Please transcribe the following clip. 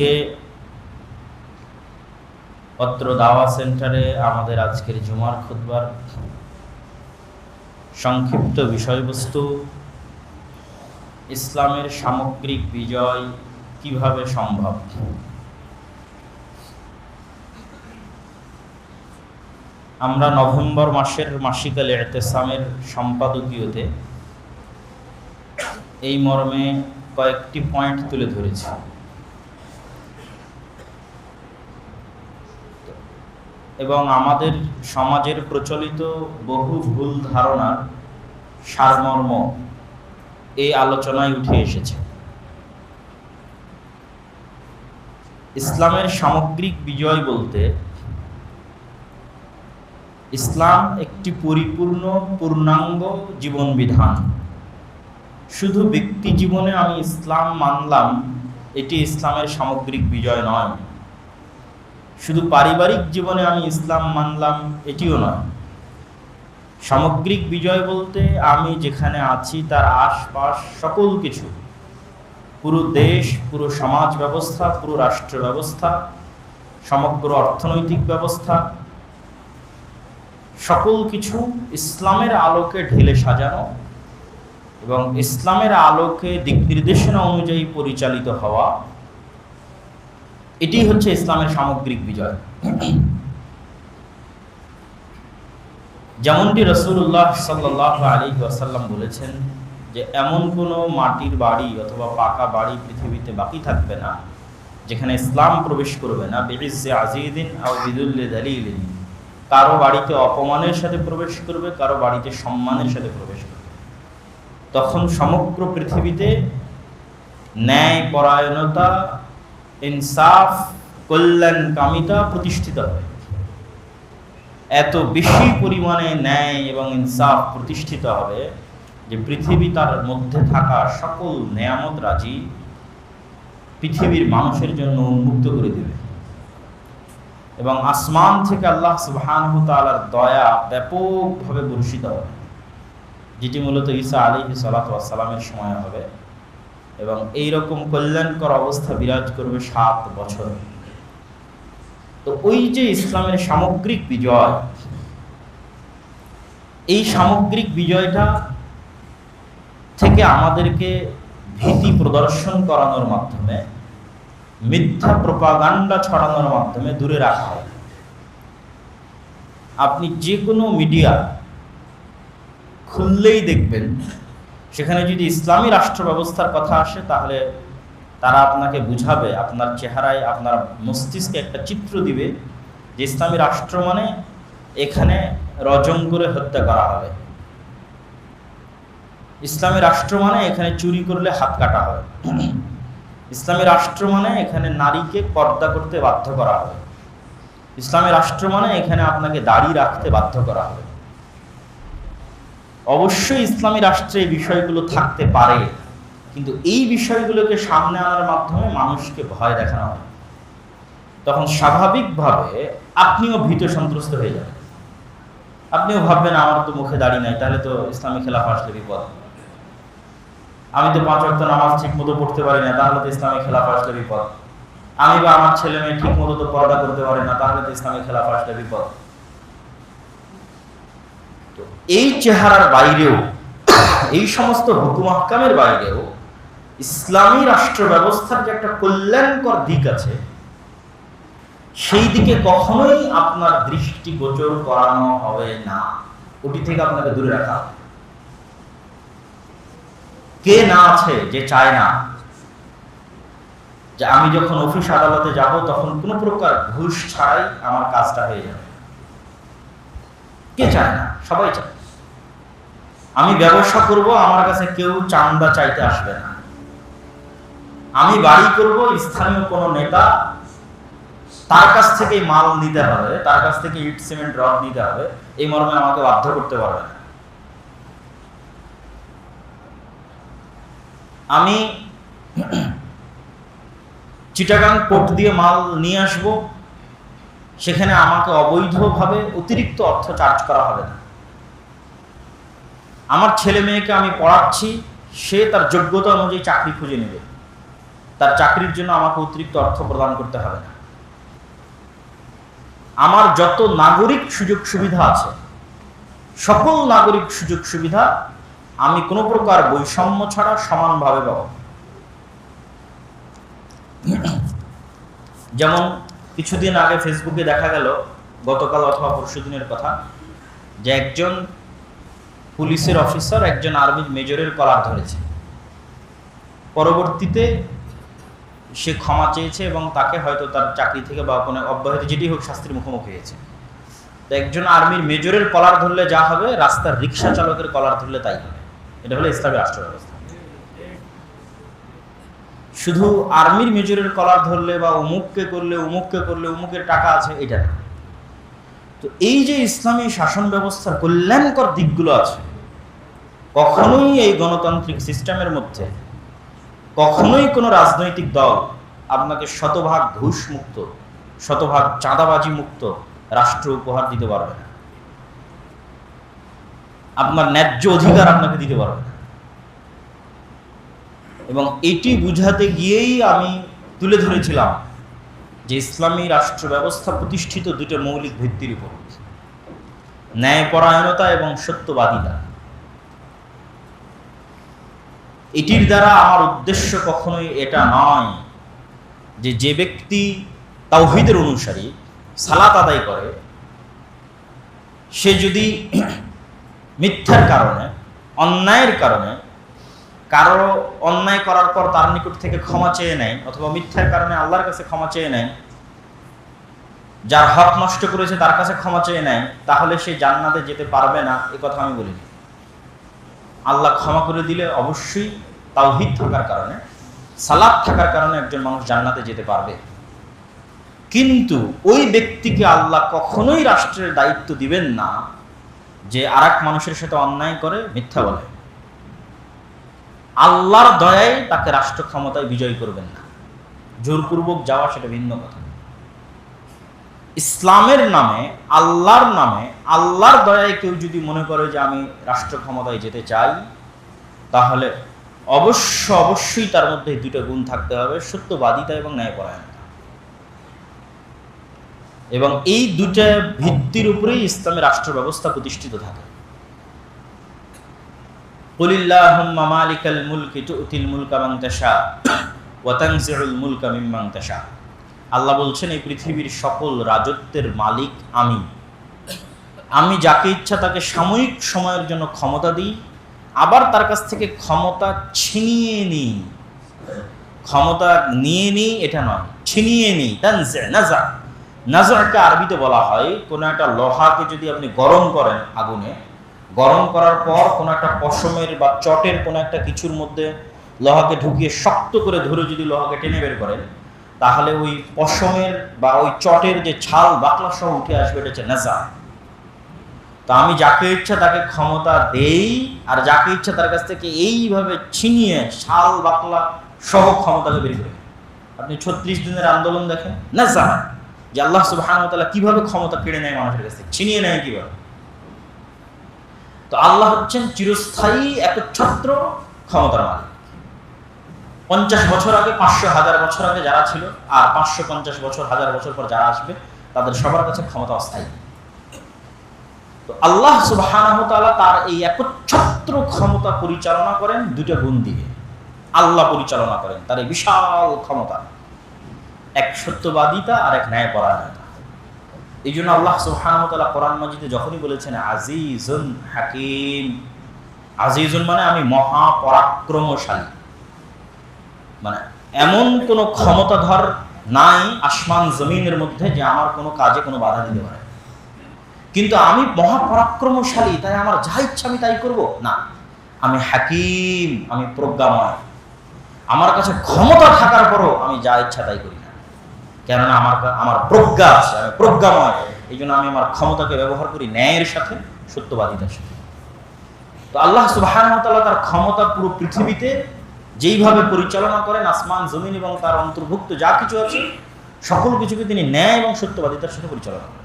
আজকে পত্র দাওয়া সেন্টারে আমাদের আজকের জুমার খুতবার সংক্ষিপ্ত বিষয়বস্তু, ইসলামের সামগ্রিক বিজয় কীভাবে সম্ভব? আমরা নভেম্বর মাসের মাসিকাল এতেসামের সম্পাদকীয়তে এই মর্মে কয়েকটি পয়েন্ট তুলে ধরেছি। এবং আমাদের সমাজের প্রচলিত বহু ভুল ধারণার সারমর্ম এই আলোচনায় উঠে এসেছে। ইসলামের সামগ্রিক বিজয় বলতে ইসলাম একটি পরিপূর্ণ পূর্ণাঙ্গ জীবন বিধান শুধু ব্যক্তি জীবনে আমি ইসলাম মানলাম, এটি ইসলামের সামগ্রিক বিজয় নয়। শুধু পারিবারিক জীবনে আমি ইসলাম মানলাম, এটিও নয়। সামগ্রিক বিজয় বলতে আমি যেখানে আছি, তার আশপাশ সকল কিছু। পুরো দেশ, পুরো সমাজ ব্যবস্থা, পুরো রাষ্ট্র ব্যবস্থা, সমগ্র অর্থনৈতিক ব্যবস্থা, সকল কিছু ইসলামের আলোকে ঢেলে সাজানো এবং ইসলামের আলোকে দিক নির্দেশনা অনুযায়ী পরিচালিত হওয়া এটি হচ্ছে ইসলামের সামগ্রিক বিজয়। যেমনটি রসুল্লাহ সাল্লাহ আলী ওয়াসাল্লাম বলেছেন যে, এমন কোনো মাটির বাড়ি অথবা পাকা বাড়ি পৃথিবীতে বাকি থাকবে না, যেখানে ইসলাম প্রবেশ করবে না বেরিজে আজিদিন কারও বাড়িতে অপমানের সাথে প্রবেশ করবে, কারও বাড়িতে সম্মানের সাথে প্রবেশ করবে। তখন সমগ্র পৃথিবীতে ন্যায় পরায়ণতা ইনসাফ কল্যাণ কামিতা প্রতিষ্ঠিত হবে এত বেশি পরিমাণে ন্যায় এবং ইনসাফ প্রতিষ্ঠিত হবে যে পৃথিবী তার মধ্যে থাকা সকল নেয়ামত রাজি পৃথিবীর মানুষের জন্য উন্মুক্ত করে দেবে। এবং আসমান থেকে আল্লাহ সুবহানহু দয়া ব্যাপকভাবে বর্ষিত হবে। যেটি মূলত ঈসা আলাইহি সালামের সময় হবে। এবং এই রকম কল্যাণকর অবস্থা বিরাজ করবে সাত বছর। তো ওই যে ইসলামের সামগ্রিক বিজয়, এই সামগ্রিক বিজয়টা থেকে আমাদেরকে ভীতি প্রদর্শন করানোর মাধ্যমে, মিথ্যা প্রপাগান্ডা ছড়ানোর মাধ্যমে দূরে রাখা হয়। আপনি যে কোনো মিডিয়া খুললেই দেখবেন সেখানে যদি ইসলামী রাষ্ট্র ব্যবস্থার কথা আসে, তাহলে তারা আপনাকে বুঝাবে, আপনার চেহারায়, আপনার মস্তিষ্কে একটা চিত্র দিবে যে ইসলামী রাষ্ট্র মানে এখানে রজম করে হত্যা করা হবে। ইসলামী রাষ্ট্র মানে এখানে চুরি করলে হাত কাটা হবে। ইসলামী রাষ্ট্র মানে এখানে নারীকে পর্দা করতে বাধ্য করা হবে। ইসলামী রাষ্ট্র মানে এখানে আপনাকে দাড়ি রাখতে বাধ্য করা হবে। অবশ্যই ইসলামী রাষ্ট্রে এই বিষয়গুলো থাকতে পারে, কিন্তু এই বিষয়গুলোকে সামনে আনার মাধ্যমে মানুষকে ভয় দেখানো হয়। তখন স্বাভাবিকভাবে আপনিও ভীত সন্ত্রস্ত হয়ে যাবেন। আপনিও ভাববেন, আমার তো মুখে দাঁড়িয়ে নাই, তাহলে তো ইসলামী খেলাফ আসলে বিপদ। আমি তো পাঁচ অক্ট নামাজ ঠিক মতো পড়তে পারি না, তাহলে তো ইসলামী খেলাফ আসলে বিপদ। আমি বা আমার ছেলে মেয়ে ঠিক মতো তো পর্দা করতে পারে না, তাহলে তো ইসলামী খেলাফ আসলে বিপদ। এই চেহারার বাইরেও, এই সমস্ত হুকুম আহকামের বাইরেও ইসলামী রাষ্ট্র ব্যবস্থার যে একটা কল্যাণকর দিক আছে, সেই দিকে কখনোই আপনার দৃষ্টি গোচর করানো হবে না। ওটি থেকে আপনাকে দূরে রাখা কে না আছে যে চায় না যে আমি যখন অফিস আদালতে যাব তখন কোনো প্রকার ঘুষ ছাড়াই আমার কাজটা হয়ে যাবে? কে চায় না? সবাই চায়। আমি ব্যবসা করব, আমার কাছে কেউ চান্দা চাইতে আসবে না। আমি বাড়ি করব, স্থানীয় কোনো নেতা তার কাছ থেকে মাল নিতে হবে, তার কাছ থেকে ইট, সিমেন্ট, রড নিতে হবে, এই মর্মে আমাকে বাধ্য করতে পারবে না। আমি চিটাগাং পোর্ট দিয়ে মাল নিয়ে আসব, সেখানে আমাকে অবৈধভাবে অতিরিক্ত অর্থ চার্জ করা হবে না। আমার ছেলে মেয়েকে আমি পড়াচ্ছি, সে তার যোগ্যতা অনুযায়ী চাকরি খুঁজে নেবে। তার চাকরির জন্য আমাকে অতিরিক্ত অর্থ প্রদান করতে হবে না। আমার যত নাগরিক সুযোগ সুবিধা আছে, সকল নাগরিক সুযোগ সুবিধা আমি কোনো প্রকার বৈষম্য ছাড়া সমানভাবে পাব। যেমন কিছুদিন আগে ফেসবুকে দেখা গেল, গতকাল অথবা পরশু দিনের কথা, যে একজন পুলিশের অফিসার একজন আর্মির মেজরের কলার ধরেছে। পরবর্তীতে সে ক্ষমা চেয়েছে এবং তাকে হয়তো তার চাকরি থেকে বা কোনো অব্যাহতি যেটি হোক শাস্তির মুখোমুখি হয়েছে। তো একজন আর্মির মেজরের কলার ধরলে যা হবে, রাস্তার রিক্সা চালকের কলার ধরলে তাই হবে। এটা হলো ইসলামী রাষ্ট্র ব্যবস্থা। শুধু আর্মির মেজরের কলার ধরলে বা উমুককে করলে উমুককে করলে উমুকের টাকা আছে, এটা তো এই যে ইসলামী শাসন ব্যবস্থার কল্যাণকর দিকগুলো আছে কখনোই এই গণতান্ত্রিক সিস্টেমের মধ্যে কখনোই কোনো রাজনৈতিক দল আপনাকে শতভাগ ঘুষ মুক্ত শতভাগ চাঁদাবাজি মুক্ত রাষ্ট্র উপহার দিতে পারবে না। আপনার ন্যায্য অধিকার আপনাকে দিতে পারবে না। এবং এটি বুঝাতে গিয়েই আমি তুলে ধরেছিলাম যে ইসলামী রাষ্ট্র ব্যবস্থা প্রতিষ্ঠিত দুটো মৌলিক ভিত্তির উপর। ন্যায়পরায়ণতা এবং সত্যবাদিতা। এটির দ্বারা আমার উদ্দেশ্য কখনোই এটা নয় যে যে ব্যক্তি তাওহিদের অনুসারী সালাত আদায় করে, সে যদি মিথ্যার কারণে, অন্যায়ের কারণে, কারও অন্যায় করার পর তার নিকট থেকে ক্ষমা চেয়ে নেয় অথবা মিথ্যার কারণে আল্লাহর কাছে ক্ষমা চেয়ে নেয়, যার হক নষ্ট করেছে তার কাছে ক্ষমা চেয়ে নেয়, তাহলে সে জান্নাতে যেতে পারবে না, এ কথা আমি বলিনি। আল্লাহ ক্ষমা করে দিলে অবশ্যই তাওহিদ থাকার কারণে সালাদ থাকার কারণে একজন মানুষ জান্নাতে যেতে পারবে। কিন্তু ওই ব্যক্তিকে আল্লাহ কখনোই রাষ্ট্রের দায়িত্ব দিবেন না যে আর মানুষের সাথে অন্যায় করে, মিথ্যা বলে। আল্লাহর দয়ায় তাকে রাষ্ট্র ক্ষমতায় বিজয় করবেন না। জোরপূর্বক যাওয়া সেটা ভিন্ন কথা। ইসলামের নামে, আল্লাহর নামে, আল্লাহর দয়ায় কেউ যদি মনে করে যে আমি রাষ্ট্র ক্ষমতায় যেতে চাই, তাহলে অবশ্য অবশ্যই তার মধ্যে দুটো গুণ থাকতে হবে, সত্যবাদিতা এবং ন্যায়পরায়ণতা। এবং এই দুটা ভিত্তির উপরেই ইসলামের রাষ্ট্র ব্যবস্থা প্রতিষ্ঠিত থাকে। কুলিল্লাহুম্মা মালিকাল মুলকি তুতিল মুলকা মান তাশা মুলকা মিম্মান তাশা। আল্লাহ বলছেন, এই পৃথিবীর সকল রাজত্বের মালিক আমি। আমি যাকে ইচ্ছা তাকে সাময়িক সময়ের জন্য ক্ষমতা দিই, আবার তার কাছ থেকে ক্ষমতা ছিনিয়ে নিই। ক্ষমতা নিয়ে নিই এটা নয়, ছিনিয়ে নিই। নাজা। নাজারকে আরবিতে বলা হয়, কোনো একটা লোহাকে যদি আপনি গরম করেন আগুনে, গরম করার পর কোনো একটা পশমের বা চটের কোনো একটা কিছুর মধ্যে লোহাকে ঢুকিয়ে শক্ত করে ধরে যদি লোহাকে টেনে বের করেন তাহলে ওই পশমের বা ওই চটের যে ছাল, বাকলা সহ উঠে আসবে, এটা হচ্ছে নেজা। তো আমি যাকে ইচ্ছা তাকে ক্ষমতা দেই, আর যাকে ইচ্ছা তার কাছ থেকে এইভাবে ছিনিয়ে ছাল, বাকলা সহ ক্ষমতাকে বের করে। আপনি ছত্রিশ দিনের আন্দোলন দেখেন, নেজা। যে আল্লাহ সুবহানাহু ওয়া কীভাবে ক্ষমতা কেড়ে নেয় মানুষের কাছ থেকে, ছিনিয়ে নেয় কীভাবে? তো আল্লাহ হচ্ছেন চিরস্থায়ী একচ্ছত্র ক্ষমতার মালিক। পঞ্চাশ বছর আগে, পাঁচশো হাজার বছর আগে যারা ছিল, আর পাঁচশো পঞ্চাশ বছর, হাজার বছর পর যারা আসবে, তাদের সবার কাছে ক্ষমতা অস্থায়ী। তো আল্লাহ সুবাহ তার এই একচ্ছত্র ক্ষমতা পরিচালনা করেন দুটো গুণ দিয়ে। আল্লাহ পরিচালনা করেন, তার এই বিশাল ক্ষমতা। এক সত্যবাদিতা আর এক ন্যায়পরায়ণতা। এই জন্য আল্লাহ সুহানতালা কোরআন মজিদে যখনই বলেছেন, আজিজুন হাকিম আজিজুন মানে আমি মহাপরাক্রমশালী মানে এমন কোনো ক্ষমতাধর নাই আসমান জমিনের মধ্যে যে আমার কোনো কাজে কোনো বাধা দিতে পারে। কিন্তু আমি মহাপরাক্রমশালী, তাই আমার যা ইচ্ছা আমি তাই করব? না। আমি হাকিম, আমি প্রজ্ঞাময়। আমার কাছে ক্ষমতা থাকার পরও আমি যা ইচ্ছা তাই করি না। কেননা আমার আমার প্রজ্ঞা আছে, আমি প্রজ্ঞাময়। এই জন্য আমি আমার ক্ষমতাকে ব্যবহার করি ন্যায়ের সাথে, সত্যবাদিতার সাথে। তো আল্লাহ সুবাহ তার ক্ষমতা পুরো পৃথিবীতে যেইভাবে পরিচালনা করেন আসমান, জমিন এবং তার অন্তর্ভুক্ত যা কিছু আছে, সকল কিছুকে তিনি ন্যায় এবং সত্যবাদিতার সাথে পরিচালনা করেন।